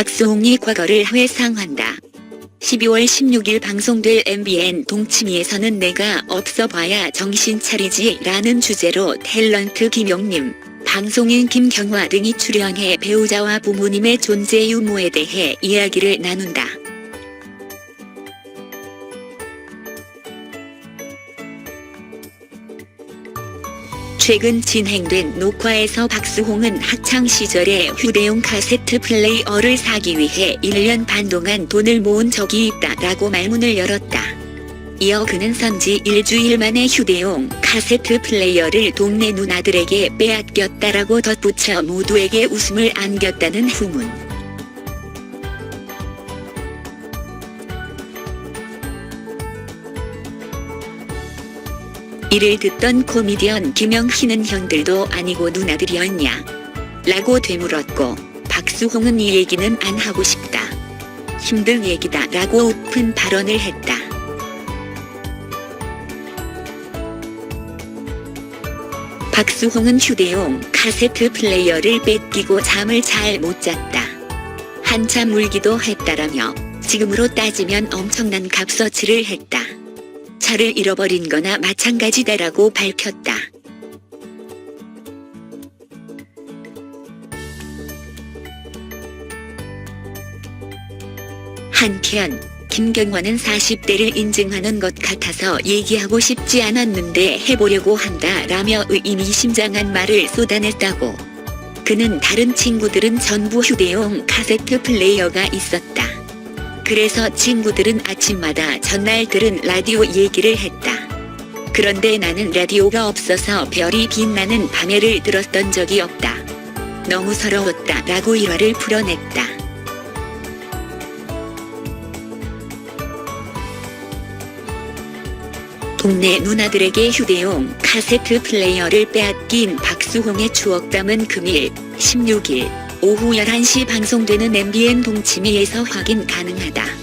박수홍이 과거를 회상한다. 12월 16일 방송될 MBN 동치미에서는 내가 없어 봐야 정신 차리지 라는 주제로 탤런트 김용님, 방송인 김경화 등이 출연해 배우자와 부모님의 존재 유무에 대해 이야기를 나눈다. 최근 진행된 녹화에서 박수홍은 학창 시절에 휴대용 카세트 플레이어를 사기 위해 1년 반 동안 돈을 모은 적이 있다라고 말문을 열었다. 이어 그는 선지 일주일 만에 휴대용 카세트 플레이어를 동네 누나들에게 빼앗겼다라고 덧붙여 모두에게 웃음을 안겼다는 후문. 이를 듣던 코미디언 김영희는 형들도 아니고 누나들이었냐? 라고 되물었고 박수홍은 이 얘기는 안 하고 싶다. 힘든 얘기다 라고 오픈 발언을 했다. 박수홍은 휴대용 카세트 플레이어를 뺏기고 잠을 잘 못 잤다. 한참 울기도 했다라며 지금으로 따지면 엄청난 값어치를 했다. 차를 잃어버린 거나 마찬가지다라고 밝혔다. 한편 김경화는 40대를 인증하는 것 같아서 얘기하고 싶지 않았는데 해보려고 한다 라며 의미심장한 말을 쏟아냈다고. 그는 다른 친구들은 전부 휴대용 카세트 플레이어가 있었다. 그래서 친구들은 아침마다 전날 들은 라디오 얘기를 했다. 그런데 나는 라디오가 없어서 별이 빛나는 밤에를 들었던 적이 없다. 너무 서러웠다 라고 일화를 풀어냈다. 동네 누나들에게 휴대용 카세트 플레이어를 빼앗긴 박수홍의 추억 담은 금일 16일 오후 11시 방송되는 MBN 동치미에서 확인 가능하다.